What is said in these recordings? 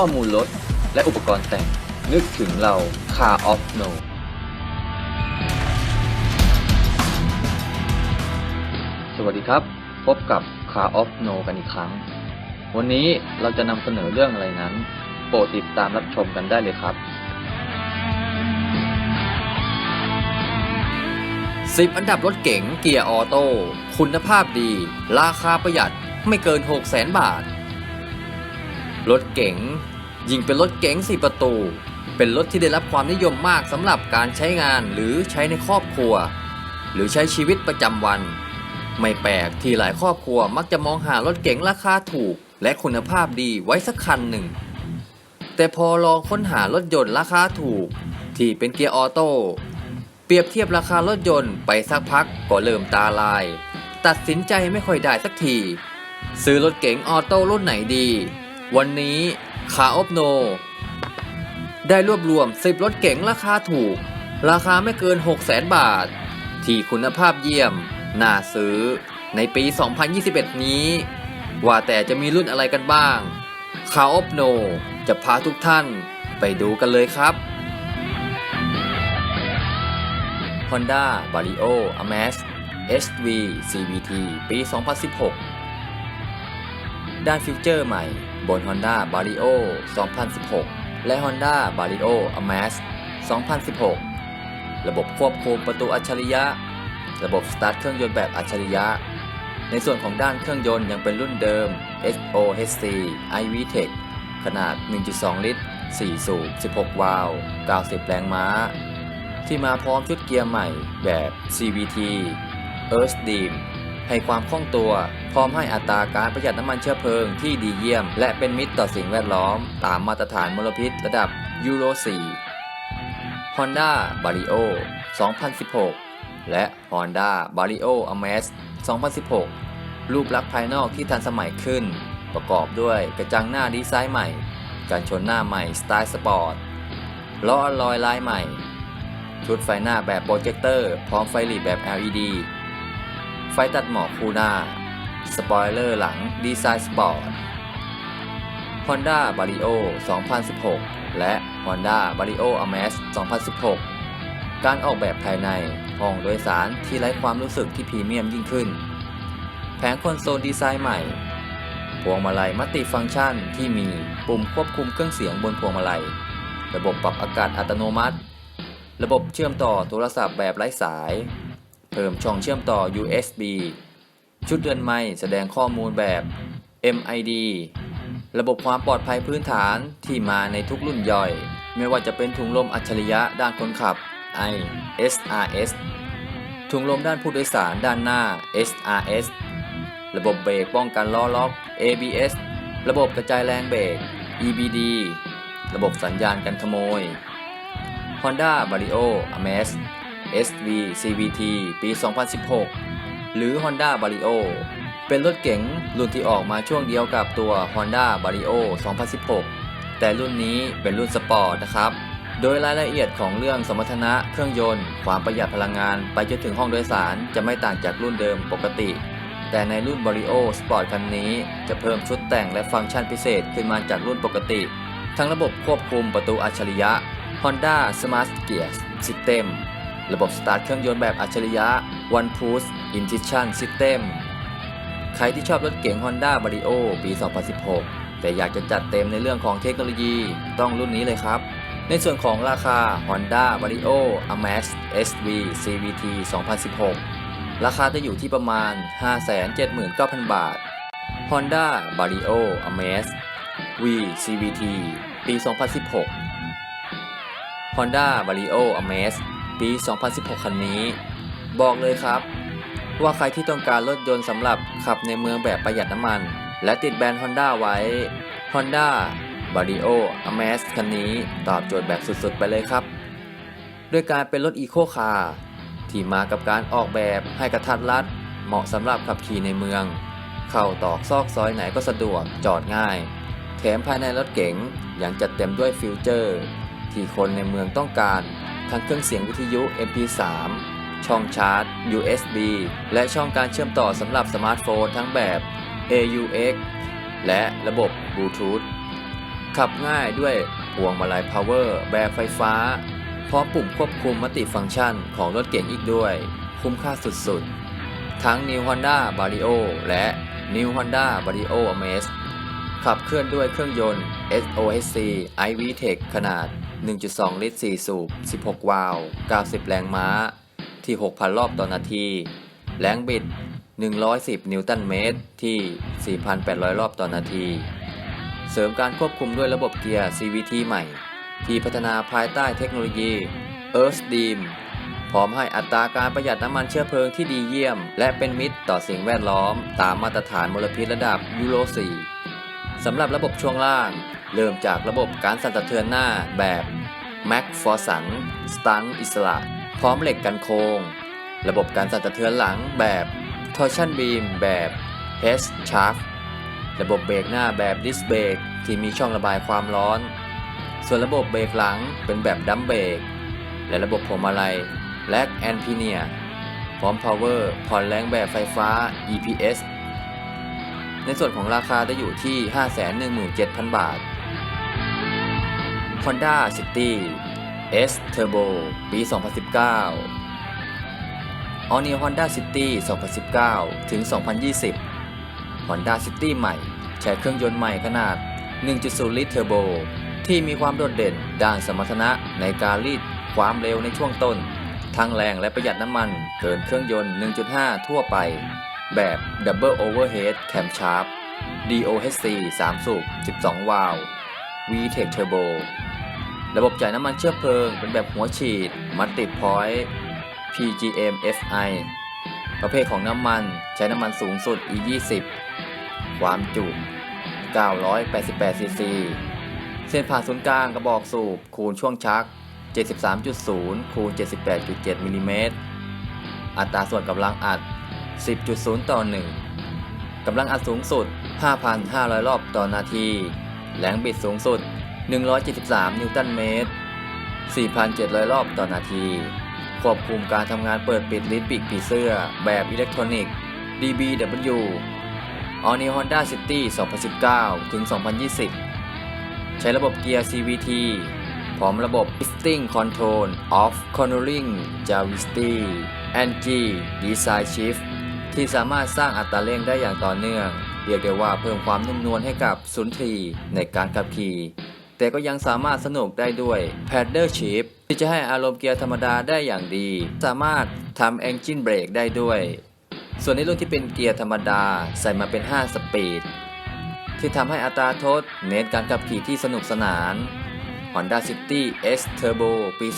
ข้อมูลรถและอุปกรณ์แต่ง นึกถึงเรา Car of No สวัสดีครับ พบกับ Car of No กันอีกครั้ง วันนี้เราจะนำเสนอเรื่องอะไรนั้น โปรดติดตามรับชมกันได้เลยครับ10อันดับรถเก๋งเกียร์ออโต้คุณภาพดี ราคาประหยัดไม่เกิน 6 0 0 0 0 0 บาท รถเก๋ง ยิ่งเป็นรถเก๋ง4ประตู เป็นรถที่ได้รับความนิยมมากสำหรับการใช้งานหรือใช้ในครอบครัว หรือใช้ชีวิตประจำวัน ไม่แปลกที่หลายครอบครัวมักจะมองหารถเก๋งราคาถูก และคุณภาพดีไว้สักคันหนึ่ง แต่พอลองค้นหารถยนต์ราคาถูก ที่เป็นเกียร์ออโต้เปรียบเทียบราคารถยนต์ไปสักพักก็เริ่มตาลาย ตัดสินใจไม่ค่อยได้สักที ซื้อรถเก๋งออโต้รุ่นไหนดี วันนี้ ขาอบโน ได้รวบรวม 10 รถเก๋งราคาถูก ราคาไม่เกิน 6 0 0 0 0 0บาท ที่คุณภาพเยี่ยม น่าซื้อ ในปี 2021 นี้ ว่าแต่จะมีรุ่นอะไรกันบ้างขาอบโน จะพาทุกท่านไปดูกันเลยครับ Honda Vario Amax SV CVT ปี 2016 ด้านฟิวเจอร์ใหม่ บน Honda Vario 2016 และ Honda Vario Amax 2016 ระบบควบคุมประตูอัจฉริยะ ระบบสตาร์ทเครื่องยนต์แบบอัจฉริยะ ในส่วนของด้านเครื่องยนต์ยังเป็นรุ่นเดิม SOHC iVTEC ขนาด 1.2 ลิตร 4 สูบ 16 วาล์ว 90 แรงม้า ที่มาพร้อมชุดเกียร์ใหม่แบบ CVT Earth Deam ให้ความคล่องตัว พร้อมให้อัตราการประหยัดน้ำมันเชื้อเพลิงที่ดีเยี่ยม และเป็นมิตรต่อสิ่งแวดล้อม ตามมาตรฐานมลพิษระดับยูโร 4 Honda Vario 2016 และ Honda Vario Amax 2016 รูปลักษณ์ภายนอกที่ทันสมัยขึ้น ประกอบด้วยกระจังหน้าดีไซน์ใหม่ การชนหน้าใหม่สไตล์สปอร์ตล้ออลลอยลายใหม่ ชุดไฟหน้าแบบโปรเจคเตอร์ พร้อมไฟหลีแบบ LED ไฟตัดหมอกคูหน้า สปอยเลอร์หลังดีไซน์สปอร์ต Honda Vario 2016 และ Honda Vario Amax 2016 การออกแบบภายในห้องโดยสารที่ไร้ความรู้สึกที่พรีเมียมยิ่งขึ้น แผงคอนโซลดีไซน์ใหม่ พวงมาลัยมัลติฟังก์ชันที่มีปุ่มควบคุมเครื่องเสียงบนพวงมาลัย ระบบปรับอากาศอัตโนมัติ ระบบเชื่อมต่อโทรศัพท์แบบไร้สาย เพิ่มช่องเชื่อมต่อ USB ชุดเรือนไม้แสดงข้อมูลแบบ MID ระบบความปลอดภัยพื้นฐานที่มาในทุกรุ่นย่อย ไม่ว่าจะเป็นถุงลมอัจฉริยะด้านคนขับ ISRS ถุงลมด้านผู้โดยสารด้านหน้า SRS ระบบเบรกป้องกันล้อล็อก ABS ระบบกระจายแรงเบรก EBD ระบบสัญญาณกันขโมย Honda Vario Amax SV CVT ปี 2016 หรือ Honda Vario เป็นรถเก๋งรุ่นที่ออกมาช่วงเดียวกับตัว Honda Vario 2016 แต่รุ่นนี้เป็นรุ่นสปอร์ตนะครับ โดยรายละเอียดของเรื่องสมรรถนะเครื่องยนต์ ความประหยัดพลังงานไปจนถึงห้องโดยสารจะไม่ต่างจากรุ่นเดิมปกติ แต่ในรุ่น Vario Sport คันนี้จะเพิ่มชุดแต่งและฟังก์ชันพิเศษขึ้นมาจากรุ่นปกติ ทั้งระบบควบคุมประตูอัจฉริยะ Honda Smart Gear System ระบบสตาร์ทเครื่องยนต์แบบอัจฉริยะ One Push Ignition System ใครที่ชอบรถเก๋ง Honda Vario ปี 2016 แต่อยากจะจัดเต็มในเรื่องของเทคโนโลยีต้องรุ่นนี้เลยครับ ในส่วนของราคา Honda Vario Amax SV CVT 2016 ราคาจะอยู่ที่ประมาณ 579,000 บาท Honda Vario Amax V CVT ปี 2016 Honda Vario Amaz ปี 2016 คันนี้ บอกเลยครับ ว่าใครที่ต้องการรถยนต์สำหรับขับในเมืองแบบประหยัดน้ำมัน และติดแบรนด์ Honda ไว้ Honda Vario a m a z คันนี้ตอบโจทย์แบบสุดๆ ไปเลยครับ ด้วยการเป็นรถอีโคคาร์ที่มากับการออกแบบให้กระทัดรัด เหมาะสำหรับขับขี่ในเมือง เข้าตอกซอกซอยไหนก็สะดวกจอดง่าย แถมภายในรถเก๋งยังจัดเต็มด้วยฟิวเจอร์ ที่คนในเมืองต้องการ ทั้งเครื่องเสียงวิทยุ MP3 ช่องชาร์จ USB และช่องการเชื่อมต่อสำหรับสมาร์ทโฟนทั้งแบบ AUX และระบบ Bluetooth ขับง่ายด้วยพวงมาลัยพาวเวอร์แบบไฟฟ้า พร้อมปุ่มควบคุมมัติฟังก์ชันของรถเก๋งอีกด้วย คุ้มค่าสุดๆ ทั้ง New Honda Vario และ New Honda Vario Amaze ขับเคลื่อนด้วยเครื่องยนต์ SOHC iVTEC ขนาด 1.2 ลิตร 4 สูบ 16 วาล์ว 90 แรงม้า ที่ 6,000 รอบต่อนาที แรงบิด 110 นิวตันเมตร ที่ 4,800 รอบต่อนาที เสริมการควบคุมด้วยระบบเกียร์ CVT ใหม่ ที่พัฒนาภายใต้เทคโนโลยี Earth Steam พร้อมให้อัตราการประหยัดน้ำมันเชื้อเพลิงที่ดีเยี่ยม และเป็นมิตรต่อสิ่งแวดล้อม ตามมาตรฐานมลพิษระดับยูโร 4 สำหรับระบบช่วงล่าง เริ่มจากระบบการสั่นสะเทือนหน้าแบบ Mac f o r s o n Stunt อิสระ พร้อมเหล็กกันโค้งระบบการสั่นสะเทือนหลังแบบ Torsion Beam แบบ H Shaft ระบบเบรกหน้าแบบ Disc Brake ที่มีช่องระบายความร้อน ส่วนระบบเบรกหลังเป็นแบบดัมเบรกและระบบพวงมาลัย Lag and Pinion พร้อม Power ผ่อนแรงแบบไฟฟ้า EPS ในส่วนของราคาจะอยู่ที่ 517,000 บาท Honda City S Turbo ปี 2019 All New Honda City 2019 ถึง 2020 Honda City ใหม่ ใช้เครื่องยนต์ใหม่ขนาด 1.0 ลิตรเทอร์โบ ที่มีความโดดเด่นด้านสมรรถนะในการรีดความเร็วในช่วงต้น ทั้งแรงและประหยัดน้ำมันเกินเครื่องยนต์ 1.5 ทั่วไป แบบ Double Overhead Camshaft DOHC 3 สูบ 12 วาล์ว VTEC Turbo ระบบจ่ายน้ำมันเชื้อเพลิง เป็นแบบหัวฉีด Multi Point PGM FI ประเภทของน้ำมันใช้น้ำมันสูงสุด E20 ความจุ 988 ซีซี เส้นผ่านศูนย์กลางกระบอกสูบ คูณช่วงชัก 73.0 คูณ 78.7 มิลลิเมตร อัตราส่วนกำลังอัด 10.0 ต่อ 1 กำลังอัดสูงสุด 5,500 รอบต่อนาที แรงบิดสูงสุด 173 นิวตันเมตร 4,700 รอบต่อนาที ควบคุมการทำงานเปิดปิดลิ้นปีกผีเสื้อ แบบอิเล็กทรอนิกส์ DBW All New Honda City 2019 ถึง 2020 ใช้ระบบเกียร์ CVT พร้อมระบบ Shifting Control Off Cornering Javistry NG Design Shift ที่สามารถสร้างอัตราเร่งได้อย่างต่อเนื่อง เรียกได้ว่าเพิ่มความนุ่มนวลให้กับสุนทรีในการขับขี่ แต่ก็ยังสามารถสนุกได้ด้วย Paddle Shift ที่จะให้อารมณ์เกียร์ธรรมดาได้อย่างดี สามารถทำ Engine Brake ได้ด้วย ส่วนในรุ่นที่เป็นเกียร์ธรรมดาใส่มาเป็น 5 สปีด ที่ทำให้อัตราทษเน้นการขับขี่ที่สนุกสนาน Honda City S Turbo ปี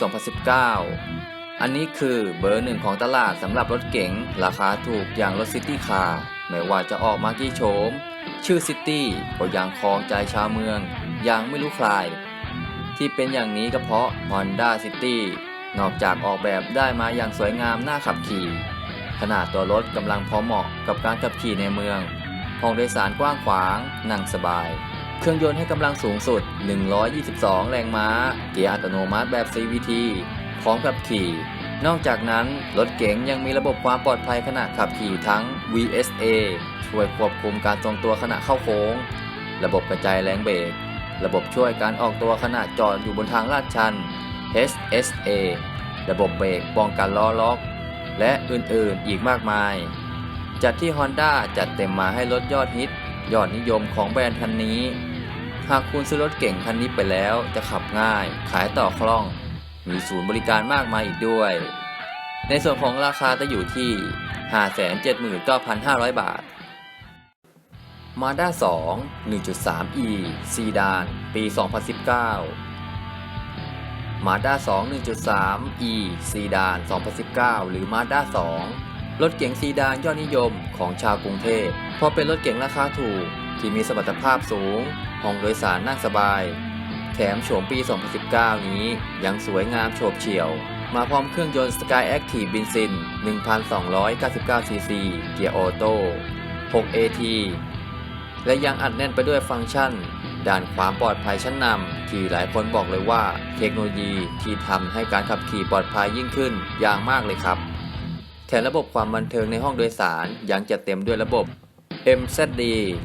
2019 อันนี้คือเบอร์หนึ่งของตลาดสำหรับรถเก๋งราคาถูกอย่างรถ City Car ไม่ว่าจะออกมากี่โฉม ชื่อ City ก็ยังครองใจชาวเมือง ย่างไม่รู้ใครที่เป็นอย่างนี้ก็เพราะ Honda City นอกจากออกแบบได้มาอย่างสวยงามน่าขับขี่ ขนาดตัวรถกำลังพอเหมาะกับการขับขี่ในเมือง ห้องโดยสารกว้างขวาง นั่งสบาย เครื่องยนต์ให้กำลังสูงสุด 122 แรงม้า เกียร์อัตโนมัติแบบ CVT พร้อมขับขี่ นอกจากนั้น รถเก๋งยังมีระบบความปลอดภัยขณะขับขี่ทั้ง VSA ช่วยควบคุมการทรงตัวขณะเข้าโค้ง ระบบกระจายแรงเบรก ระบบช่วยการออกตัวขณะจอดอยู่บนทางลาดชัน HSA ระบบเบรกป้องกันล้อล็อก และอื่นๆอีกมากมาย จัดที่ Honda จัดเต็มมาให้รถยอดฮิต ยอดนิยมของแบรนด์คันนี้ หากคุณซื้อรถเก่งคันนี้ไปแล้วจะขับง่าย ขายต่อคล่อง มีศูนย์บริการมากมายอีกด้วย ในส่วนของราคาจะอยู่ที่ 579,500 บาท Mazda 2 1.3e ซีดาน ปี 2019 Mazda 2 1.3e ซีดาน 2019 หรือ Mazda 2 รถเก๋งซีดานยอดนิยมของชาวกรุงเทพ เพราะเป็นรถเก๋งราคาถูก ที่มีสมรรถภาพสูง ห้องโดยสารนั่งสบาย แถมโฉมปี 2019 นี้ยังสวยงามโฉบเฉี่ยวมาพร้อมเครื่องยนต์ Sky Active บินซิน 1,299 ซีซี เกียร์ออโต้ 6 AT และยังอัดแน่นไปด้วยฟังก์ชันด้านความปลอดภัยชั้นนำที่หลายคนบอกเลยว่า เทคโนโลยีที่ทำให้การขับขี่ปลอดภัยยิ่งขึ้นอย่างมากเลยครับ แถมระบบความบันเทิงในห้องโดยสารยังจัดเต็มด้วยระบบ MZD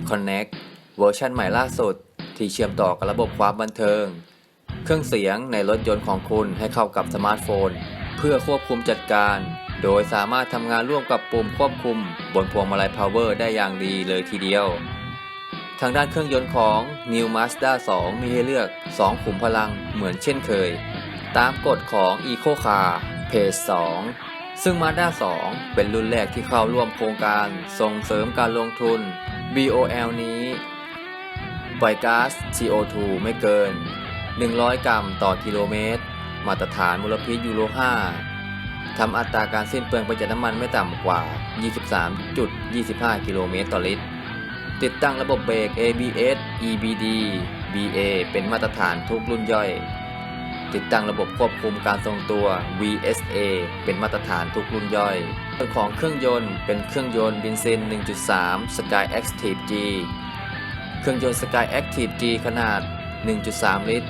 Connect เวอร์ชันใหม่ล่าสุดที่ที่เชื่อมต่อกับระบบความบันเทิง เครื่องเสียงในรถยนต์ของคุณให้เข้ากับสมาร์ทโฟน เพื่อควบคุมจัดการ โดยสามารถทำงานร่วมกับปุ่มควบคุม บนพวงมาลัย Power ได้อย่างดีเลยทีเดียว ทางด้านเครื่องยนต์ของ New Mazda 2 มีให้เลือก 2 ขุมพลังเหมือนเช่นเคย ตามกฎของ Eco Car Phase 2 ซึ่ง Mazda 2 เป็นรุ่นแรกที่เข้าร่วมโครงการส่งเสริมการลงทุน BOL นี้ ปล่อยก๊าซ CO2 ไม่เกิน 100 กรัมต่อกิโลเมตร มาตรฐานมลพิษยูโร 5 ทำอัตราการสิ้นเปลืองประหยัดน้ำมันไม่ต่ำกว่า 23.25 กิโลเมตรต่อลิตร ติดตั้งระบบเบรก ABS EBD BA เป็นมาตรฐานทุกรุ่นย่อย ติดตั้งระบบควบคุมการทรงตัว VSA เป็นมาตรฐานทุกรุ่นย่อยส่วนของเครื่องยนต์เป็นเครื่องยนต์เบนซิน 1.3 Sky Active G เครื่องยนต์ Sky Active G ขนาด 1.3 ลิตร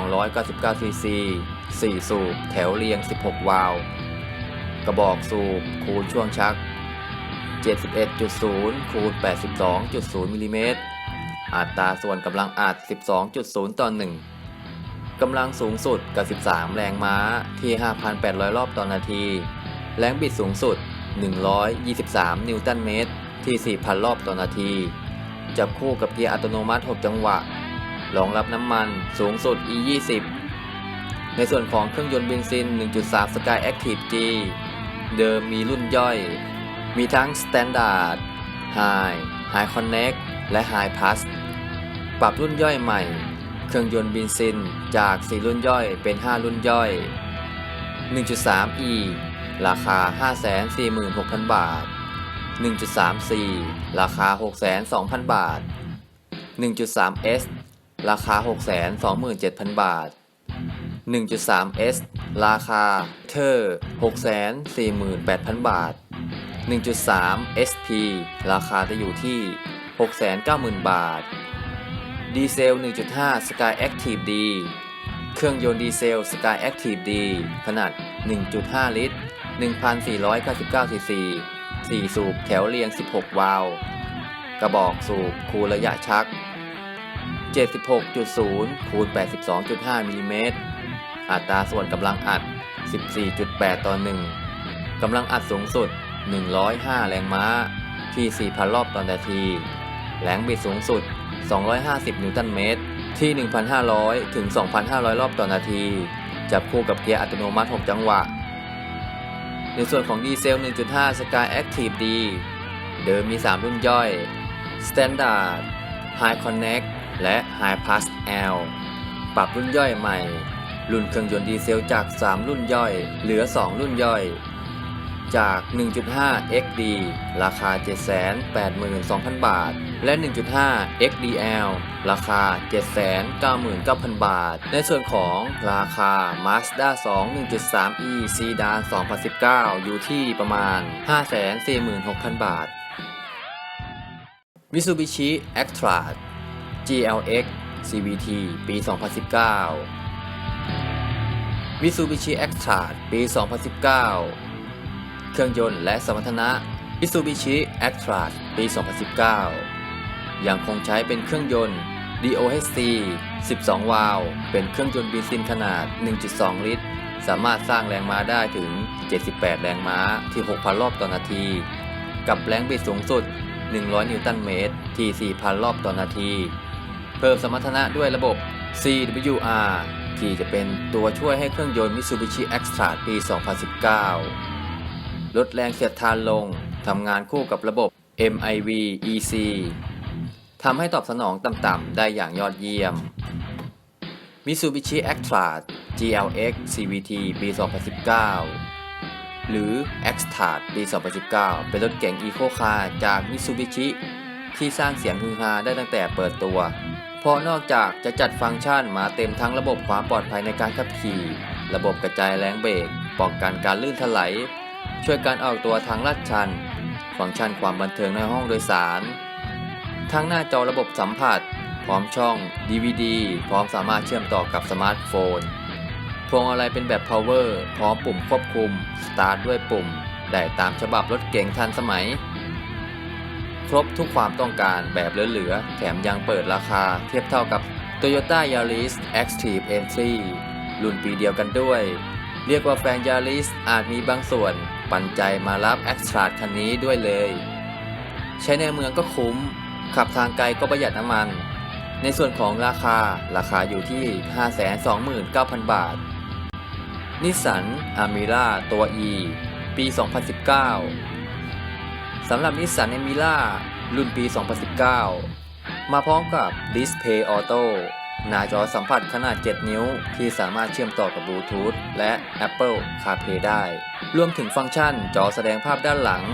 1,299ซีซี4สูบ แถวเรียง 16 วาล์ว กระบอกสูบ คูณช่วงชัก 71.0คูณ82.0มิลลิเมตรอัตราส่วนกำลังอัด 12.0 ต่อ 1 กำลังสูงสุดกับ 13 แรงม้าที่ 5,800 รอบต่อนาที แรงบิดสูงสุด 123 นิวตันเมตร ที่ 4,000 รอบต่อนาที จับคู่กับเกียร์อัตโนมัติ 6 จังหวะ รองรับน้ำมันสูงสุด E20 ในส่วนของเครื่องยนต์เบนซิน 1.3 Sky Active G เดิมมีรุ่นย่อย มีทั้ง Standard High High Connect และ High Plus ปรับรุ่นย่อยใหม่ เครื่องยนต์เบนซินจาก 4 รุ่นย่อยเป็น 5 รุ่นย่อย 1.3e ราคา 546,000 บาท 1.3c ราคา 602,000 บาท 1.3s ราคา 627,000 บาท 1.3s ราคาเทอร์648,000 บาท 1.3 SP ราคาจะอยู่ที่ 690,000 บาท ดีเซล 1.5 Sky Active D เครื่องยนต์ดีเซล Sky Active D ขนาด 1.5 ลิตร 1,499 ซีซี 4 สูบแถวเรียง 16 วาล์วกระบอกสูบคูระยะชัก 76.0 คูณ 82.5 มิลลิเมตร อัตราส่วนกำลังอัด 14.8 ต่อ 1 กำลังอัดสูงสุด 105 แรงม้าที่ 4,000 รอบต่อนาที แรงบิดสูงสุด 250 นิวตันเมตร ที่ 1,500 ถึง 2,500 รอบต่อนาที จับคู่กับเกียร์อัตโนมัติ 6 จังหวะ ในส่วนของดีเซล 1.5 Sky Active D เดิมมี 3 รุ่นย่อย Standard High Connect และ High Plus L ปรับรุ่นย่อยใหม่ รุ่นเครื่องยนต์ดีเซลจาก 3 รุ่นย่อย เหลือ 2 รุ่นย่อย จาก 1.5 XD ราคา 782,000 บาท และ 1.5 XDL ราคา 799,000 บาท ในส่วนของราคา Mazda 2 1.3e Sedan 2019 อยู่ที่ประมาณ 546,000 บาท Mitsubishi Actros GLX CVT ปี 2019 Mitsubishi Actros ปี 2019 เครื่องยนต์และสมรรถนะ Mitsubishi Actros ปี 2019 ยังคงใช้เป็นเครื่องยนต์ DOHC 12 วาล์วเป็นเครื่องยนต์เบนซินขนาด 1.2 ลิตร สามารถสร้างแรงม้าได้ถึง 78 แรงม้าที่ 6,000 รอบต่อนาที กับแรงบิดสูงสุด 100 นิวตันเมตรที่ 4,000 รอบต่อนาที เพิ่มสมรรถนะด้วยระบบ CWR ที่จะเป็นตัวช่วยให้เครื่องยนต์ Mitsubishi Actros ปี 2019 ลดแรงเสียดทานลงทำงานคู่กับระบบ MIV EC ทำให้ตอบสนองต่ำๆได้อย่างยอดเยี่ยม Mitsubishi Actros GLX CVT ปี 2019 หรือ Actros ปี 2019 เป็นรถเก๋ง Eco Car จาก Mitsubishi ที่สร้างเสียงฮือฮาได้ตั้งแต่เปิดตัว เพราะนอกจากจะจัดฟังก์ชันมาเต็มทั้งระบบความปลอดภัยในการขับขี่ ระบบกระจายแรงเบรกป้องกันการลื่นถลาย ช่วยการออกตัวทางลาดชัน ฟังก์ชันความบันเทิงในห้องโดยสาร ทั้งหน้าจอระบบสัมผัส พร้อมช่อง DVD พร้อมสามารถเชื่อมต่อกับสมาร์ทโฟน พวงมาลัยเป็นแบบ power พร้อมปุ่มควบคุม สตาร์ทด้วยปุ่ม ได้ตามฉบับรถเก๋งทันสมัย ครบทุกความต้องการแบบเหลือๆ แถมยังเปิดราคาเทียบเท่ากับ Toyota Yaris Active Entry รุ่นปีเดียวกันด้วย เรียกว่าแฟน Yaris อาจมีบางส่วน ปันใจมารับ a x t r a คันนี้ด้วยเลย ใช้ในเมืองก็คุ้ม ขับทางไกลก็ประหยัดน้ำมัน ในส่วนของราคาราคาอยู่ที่ 529,000 บาท นิสสันอามิล่าตัว E ปี 2019 สำหรับนิสสันอามิล่ารุ่นปี 2019 มาพร้อมกับ Display Auto หน้าจอสัมผัสขนาด 7 นิ้ว ที่สามารถเชื่อมต่อกับบลูทูธและ Apple CarPlay ได้ รวมถึงฟังก์ชันจอแสดงภาพด้านหลัง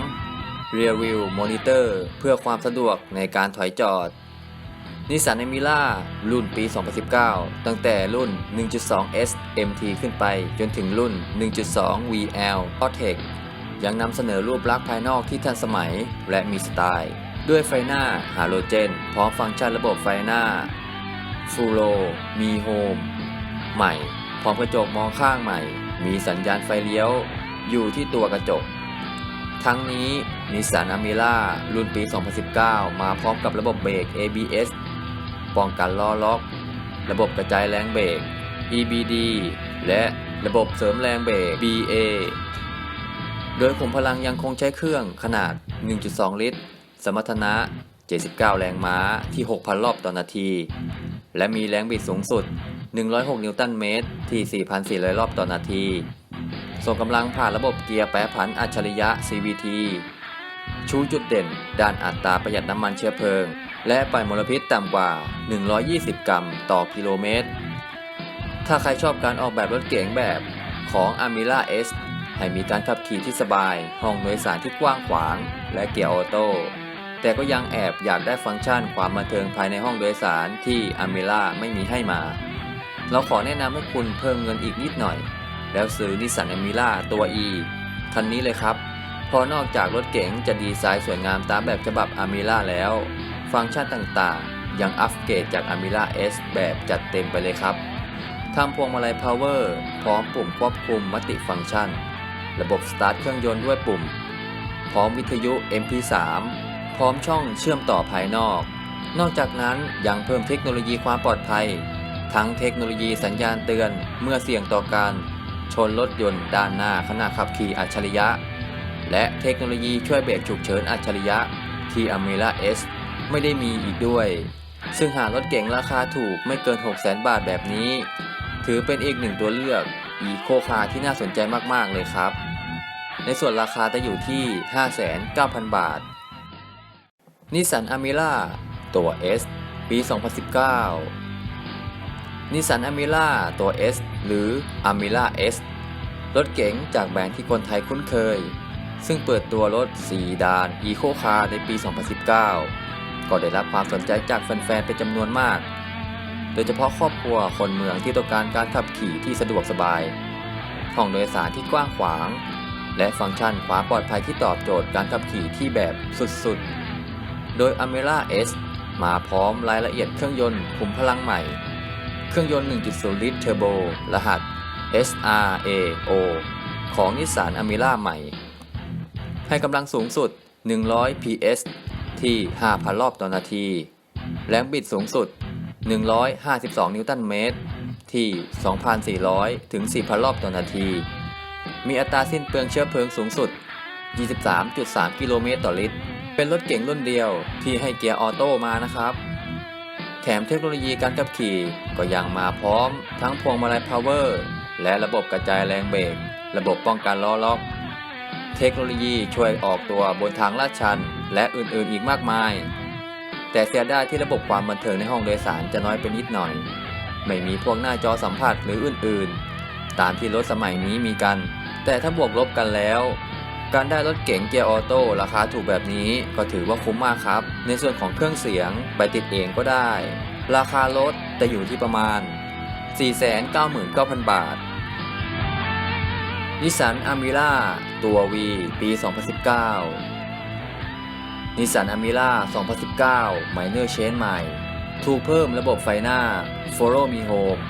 Rear View Monitor เพื่อความสะดวกในการถอยจอดนิสสันเอมิล่ารุ่นปี 2019 ตั้งแต่รุ่น 1.2S MT ขึ้นไป จนถึงรุ่น 1.2 VL p o t e c ยังนำเสนอรูปลักษณ์ภายนอกที่ทันสมัยและมีสไตล์ ด้วยไฟหน้าฮาโลเจน พร้อมฟังก์ชันระบบไฟหน้า ฟูโรมีโฮมใหม่ พร้อมกระจกมองข้างใหม่ มีสัญญาณไฟเลี้ยว อยู่ที่ตัวกระจก ทั้งนี้นิสสันอ m มิล่ารุ่นปี 2019 มาพร้อมกับระบบเบรก ABS ป้องกันล้อล็อก ระบบกระจายแรงเบรก EBD และระบบเสริมแรงเบรก BA โดยขุมพลังยังคงใช้เครื่องขนาด 1.2 ลิตร สมรรถนะ 79 แรงม้าที่ 6,000 รอบต่อนาที และมีแรงบิดสูงสุด 106 นิวตันเมตร ที่ 4,400 รอบต่อนาที ส่งกำลังผ่านระบบเกียร์แปรผันอัจฉริยะ CVT ชูจุดเด่น ด้านอัตราประหยัดน้ำมันเชื้อเพลิง และปล่อยมลพิษต่ำกว่า 120 กรัมต่อกิโลเมตร ถ้าใครชอบการออกแบบรถเก๋งแบบของ a m i l a S ให้มีการขับขี่ที่สบาย ห้องโดยสารที่กว้างขวาง และเกียร์ออโต้ แต่ก็ยังแอบอยากได้ฟังก์ชันความบันเทิงภายในห้องโดยสารที่ a m i l a ไม่มีให้มา เราขอแนะนำให้คุณเพิ่มเงินอีกนิดหน่อย แล้วซื้อนิสสันอ m มิล่าตัว E คันนี้เลยครับ พอนอกจากรถเก๋งจะดีไซน์สวยงามตามแบบฉบับอ m มิล่าแล้ว ฟังก์ชันต่างๆ ยังอัปเกรดจากอ m มิล่า S แบบจัดเต็มไปเลยครับทำพวงมาลัย Power พร้อมปุ่มควบคุมมัติฟังก์ชัน ระบบสตาร์ทเครื่องยนต์ด้วยปุ่ม พร้อมวิทยุ MP3 ร้อมช่องเชื่อมต่อภายนอก นอกจากนั้นยังเพิ่มเทคโนโลยีความปลอดภัย ทั้งเทคโนโลยีสัญญาณเตือน เมื่อเสี่ยงต่อการชนรถยนต์ด้านหน้าขณะขับขี่อัจฉริยะ และเทคโนโลยีช่วยเบรกฉุกเฉินอัจฉริยะที่ a m e r a S ไม่ได้มีอีกด้วย ซึ่งหากรถเก๋งราคาถูกไม่เกิน 600,000 บาทแบบนี้ ถือเป็นอีกหนึ่งตัวเลือกอีโคคาร์ที่น่าสนใจมาก ๆ เลยครับ ในส่วนราคาจะอยู่ที่ 5,900 0 บาท นิสสันอ m มิล่าตัว S ปี 2019 นิสสันอ m มิล่าตัว S หรือ a m i l a S รถเก๋งจากแบรนด์ที่คนไทยคุ้นเคย ซึ่งเปิดตัวรถสีดาน Eco Car ในปี 2019 ก็ได้รับความสนใจจากแฟนๆ เป็นจำนวนมาก โดยเฉพาะครอบครัวคนเมืองที่ต้องการการขับขี่ที่สะดวกสบาย ห้องโดยสารที่กว้างขวาง และฟังก์ชันความปลอดภัยที่ตอบโจทย์การขับขี่ที่แบบสุดๆ โดย a m e r a S มาพร้อมรายละเอียดเครื่องยนต์ขุมพลังใหม่ เครื่องยนต์ 1.0 ลิตรเทอร์โบ รหัส SRAO ของนิสสันอ m มิล่าใหม่ ให้กำลังสูงสุด 100 PS ที่ 5,000 รอบต่อนาที แรงบิดสูงสุด 152 นิวตันเมตร ที่ 2,400 ถึง 4,000 รอบต่อนาที มีอัตราสิ้นเปลืองเชื้อเพลิงสูงสุด 23.3 กิโลเมตรต่อลิตร เป็นรถเก๋งรุ่นเดียวที่ให้เกียร์ออโต้มานะครับ แถมเทคโนโลยีการขับขี่ก็ยังมาพร้อม ทั้งพวงมาลัยพาวเวอร์และระบบกระจายแรงเบรก ระบบป้องกันล้อล็อก เทคโนโลยีช่วยออกตัวบนทางลาดชัน และอื่นๆอีกมากมาย แต่เสียดายที่ระบบความบันเทิงในห้องโดยสารจะน้อยไปนิดหน่อย ไม่มีพวกหน้าจอสัมผัสหรืออื่นๆ ตามที่รถสมัยนี้มีกัน แต่ถ้าบวกลบกันแล้ว การได้รถเก๋งเกียร์ออโต้ราคาถูกแบบนี้ก็ถือว่าคุ้มมากครับ ในส่วนของเครื่องเสียงไปติดเองก็ได้ ราคารถจะอยู่ที่ประมาณ 499,000 บาทนิสสันอามิล่าตัว V ปี 2019นิสสันอามิล่า2019 Minor Change ใหม่ ถูกเพิ่มระบบไฟหน้า Follow Me Home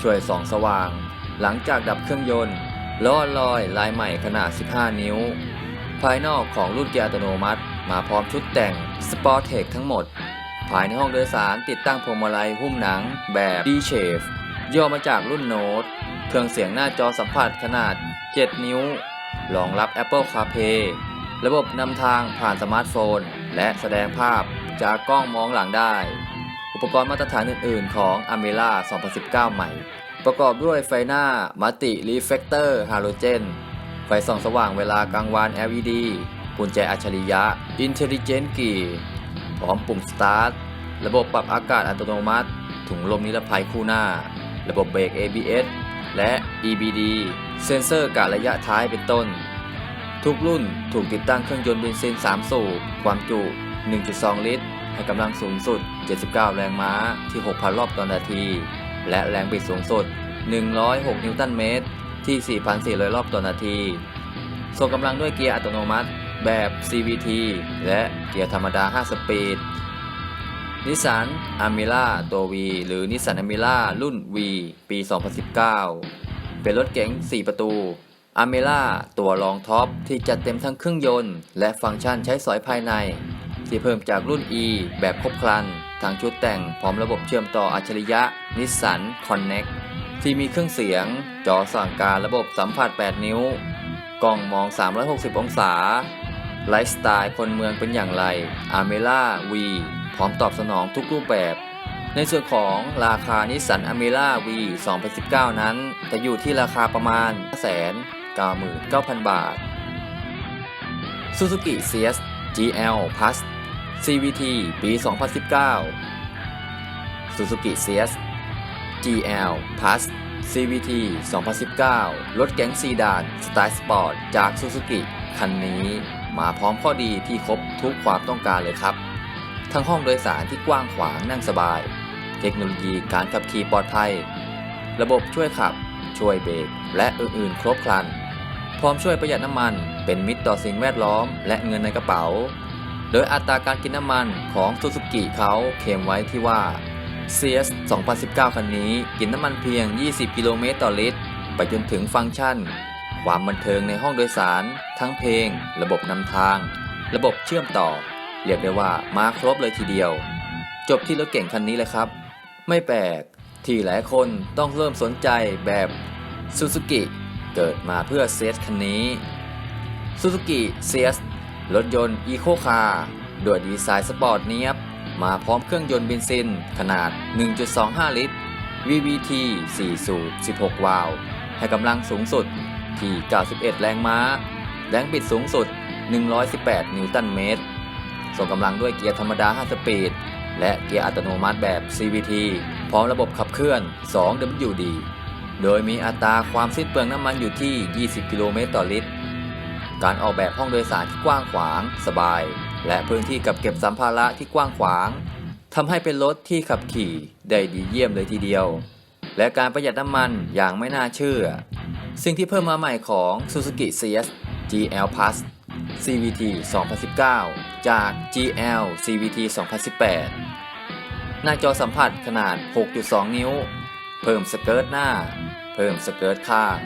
ช่วยส่องสว่าง หลังจากดับเครื่องยนต์ ล้อลอยลายใหม่ขนาด 15 นิ้ว ภายนอกของรุ่นเกียร์อัตโนมัติ มาพร้อมชุดแต่งสปอร์ตเทคทั้งหมด ภายในห้องโดยสารติดตั้งพวงมาลัยหุ้มหนังแบบ D-Shape ย่อมาจากรุ่นโน้ตเครื่องเสียงหน้าจอสัมผัสขนาด 7 นิ้ว รองรับ Apple CarPlay ระบบนำทางผ่านสมาร์ทโฟน และแสดงภาพจากกล้องมองหลังได้ อุปกรณ์มาตรฐานอื่น ๆ ของ a m e l a 2019 ใหม่ ประกอบด้วยไฟหน้ามัลติรีเฟกเตอร์ฮาโลเจน ไฟส่องสว่างเวลากลางวัน LED กุญแจอัจฉริยะ Intelligent Key พร้อมปุ่ม Start ระบบปรับอากาศอัตโนมัติ ถุงลมนิรภัยคู่หน้า ระบบเบรก ABS และ EBD เซ็นเซอร์กะระยะท้ายเป็นต้น ทุกรุ่นถูกติดตั้งเครื่องยนต์เบนซิน 3 สูบ ความจุ 1.2 ลิตร ให้กำลังสูงสุด 79 แรงม้าที่ 6,000 รอบต่อนาที และแรงบิดสูงสุด 106 นิวตันเมตร ที่ 4,400 รอบต่อนาที ส่งกำลังด้วยเกียร์อัตโนมัติแบบ CVT และเกียร์ธรรมดา 5 สปีด นิสสันอ m ม r a ตัว V หรือนิสสันอ m ม r a รุ่น V ปี 2019 เป็นรถเก๋ง 4 ประตูอ m ม r a ตัวรองท็อปที่จัดเต็มทั้งเครื่องยนต์ และฟังก์ชันใช้สอยภายใน ที่เพิ่มจากรุ่น E แบบครบครันทั้งชุดแต่งพร้อมระบบเชื่อมต่ออัจฉริยะ นิสสัน Connect ที่มีเครื่องเสียง จอสั่งการระบบสัมผัส 8 นิ้ว กล้องมอง 360 องศา ไลฟ์สไตล์คนเมืองเป็นอย่างไร a m e l a V พร้อมตอบสนองทุกรูปแบบ ในส่วนของราคานิสสันอ m e r a V 2019 นั้น จะอยู่ที่ราคาประมาณ599,000 บาท Suzuki CS GL Plus CVT ปี 2019 Suzuki CS GL Plus CVT 2019 รถเก๋งซีดานสไตล์สปอร์ตจาก Suzuki คันนี้มาพร้อมข้อดีที่ครบทุกความต้องการเลยครับ ทั้งห้องโดยสารที่กว้างขวางนั่งสบาย เทคโนโลยีการขับขี่ปลอดภัย ระบบช่วยขับ ช่วยเบรก และอื่นๆ ครบครัน พร้อมช่วยประหยัดน้ำมัน เป็นมิตรต่อสิ่งแวดล้อม และเงินในกระเป๋า โดยอัตราการกินน้ำมันของ Suzuki เขาเคลมไว้ที่ว่า CS 2019 คันนี้กินน้ำมันเพียง 20 กิโลเมตรต่อลิตร ไปจนถึงฟังก์ชัน ความบันเทิงในห้องโดยสาร ทั้งเพลง ระบบนำทาง ระบบเชื่อมต่อ เรียกได้ว่ามาครบเลยทีเดียว จบที่รถเก่งคันนี้เลยครับ ไม่แปลกที่หลายคนต้องเริ่มสนใจแบบ Suzuki เกิดมาเพื่อเซสคันนี้ Suzuki CS รถยนต์ Eco Car ด้วยดีไซน์สปอร์ตเนี้ยบ มาพร้อมเครื่องยนต์เบนซิน ขนาด 1.25 ลิตร VVT 4 สูบ 16 วาล์วให้กำลังสูงสุดที่ 91 แรงม้า แรงบิดสูงสุด 118 นิวตันเมตร ส่งกำลังด้วยเกียร์ธรรมดา 5 สปีด และเกียร์อัตโนมัติแบบ CVT พร้อมระบบขับเคลื่อน 2WD โดยมีอัตราความสิ้นเปลืองน้ำมันอยู่ที่ 20 กิโลเมตรต่อลิตร การออกแบบห้องโดยสารที่กว้างขวาง สบาย และพื้นที่กับเก็บสัมภาระที่กว้างขวางทำให้เป็นรถที่ขับขี่ได้ดีเยี่ยมเลยทีเดียว และการประหยัดน้ำมันอย่างไม่น่าเชื่อ สิ่งที่เพิ่มมาใหม่ของ Suzuki CS GL Plus CVT 2019 จาก GL CVT 2018 หน้าจอสัมผัสขนาด 6.2 นิ้ว เพิ่มสเกิร์ตหน้า เพิ่มสเกิร์ตข้าง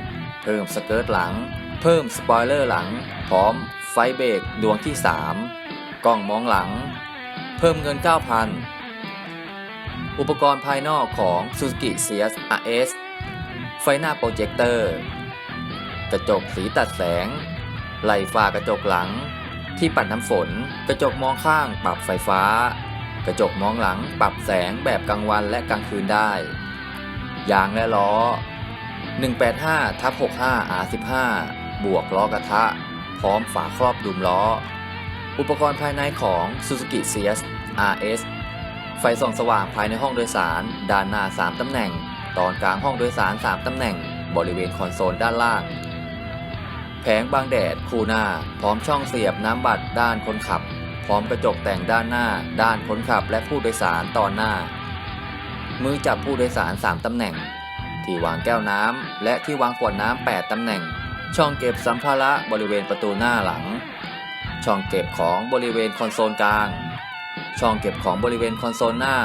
เพิ่มสเกิร์ตหลัง เพิ่มสปอยเลอร์หลัง พร้อมไฟเบรกดวงที่ 3 กล้องมองหลัง เพิ่มเงิน 9,000 อุปกรณ์ภายนอกของ Suzuki CS RS ไฟหน้าโปรเจคเตอร์ กระจกสีตัดแสง ไหล่ฝ้ากระจกหลัง ที่ปัดน้ำฝน กระจกมองข้างปรับไฟฟ้า กระจกมองหลังปรับแสงแบบกลางวันและกลางคืนได้ ยางและล้อ 185ทับ65 R15 บวกล้อกระทะ พร้อมฝาครอบดุมล้อ อุปกรณ์ภายในของ Suzuki CS RS ไฟส่องสว่างภายในห้องโดยสาร ด้านหน้า 3 ตำแหน่ง ตอนกลางห้องโดยสาร 3 ตำแหน่ง บริเวณคอนโซลด้านล่าง แผงบังแดดคู่หน้า พร้อมช่องเสียบน้ำบัตรด้านคนขับ พร้อมกระจกแต่งด้านหน้า ด้านคนขับและผู้โดยสารตอนหน้า มือจับผู้โดยสาร 3 ตำแหน่ง ที่วางแก้วน้ำและที่วางขวดน้ำ8ตำแหน่ง ช่องเก็บสัมภาระบริเวณประตูหน้าหลัง ช่องเก็บของบริเวณคอนโซลกลาง ช่องเก็บของบริเวณคอนโซลหน้า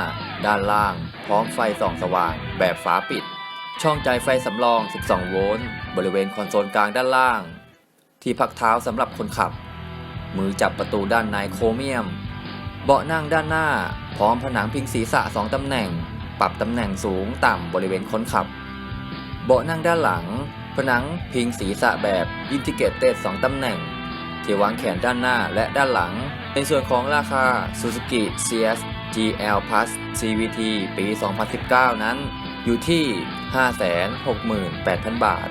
ด้านล่าง พร้อมไฟส่องสว่าง แบบฝาปิด ช่องจ่ายไฟสำรอง 12 โวลต์บริเวณคอนโซลกลางด้านล่าง ที่พักเท้าสำหรับคนขับ มือจับประตูด้านในโครเมียม เบาะนั่งด้านหน้า พร้อมผนังพิงศีรษะสองตำแหน่ง ปรับตำแหน่งสูงต่ำบริเวณคนขับ เบาะนั่งด้านหลัง ผนังพิงศีรษะแบบอินทิเกตเต็ด2ตำแหน่ง ที่วางแขนด้านหน้าและด้านหลัง ในส่วนของราคา Suzuki CS GL Plus CVT ปี 2019 นั้น อยู่ที่ 568,000 บาท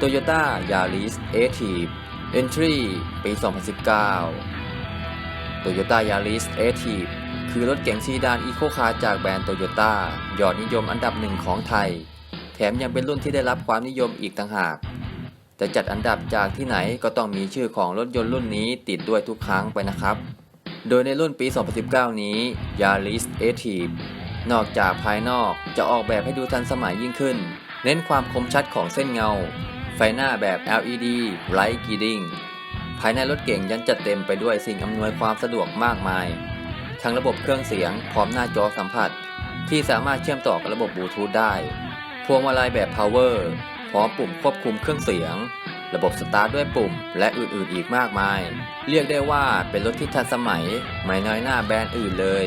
Toyota Yaris Active Entry ปี 2019 Toyota Yaris Active คือรถเก๋งซีดานอีโคคาร์จากแบรนด์โตโยต้ายอดนิยมอันดับหนึ่งของไทย แถมยังเป็นรุ่นที่ได้รับความนิยมอีกต่างหาก จะจัดอันดับจากที่ไหนก็ต้องมีชื่อของรถยนต์รุ่นนี้ติดด้วยทุกครั้งไปนะครับ โดยในรุ่นปี 2019 นี้ Yaris Active นอกจากภายนอกจะออกแบบให้ดูทันสมัยยิ่งขึ้น เน้นความคมชัดของเส้นเงา ไฟหน้าแบบ LED Light Guiding ภายในรถเก๋งยังจัดเต็มไปด้วยสิ่งอำนวยความสะดวกมากมาย ทั้งระบบเครื่องเสียงพร้อมหน้าจอสัมผัส ที่สามารถเชื่อมต่อกับระบบบลูทูธได้ พวงมาลัยแบบ Power พร้อมปุ่มควบคุมเครื่องเสียง ระบบสตาร์ทด้วยปุ่ม และอื่นๆอีกมากมาย เรียกได้ว่าเป็นรถที่ทันสมัย ไม่น้อยหน้าแบรนด์อื่นเลย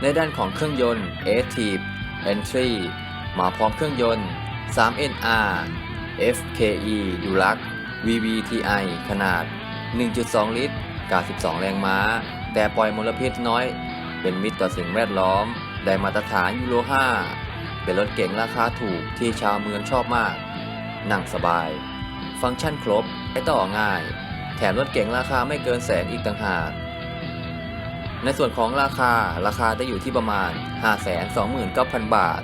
ในด้านของเครื่องยนต์ Active Entry มาพร้อมเครื่องยนต์ 3NR FKE Deluxe VVTi ขนาด 1.2 ลิตร92 แรงม้า แต่ปล่อยมลพิษน้อย เป็นมิตรต่อสิ่งแวดล้อม ได้มาตรฐานยูโร 5 เป็นรถเก๋งราคาถูกที่ชาวเมืองชอบมาก นั่งสบาย ฟังก์ชันครบใช้ต่อง่าย แถมรถเก๋งราคาไม่เกินแสนอีกต่างหาก ในส่วนของราคาราคาจะอยู่ที่ประมาณ 529,000 บาท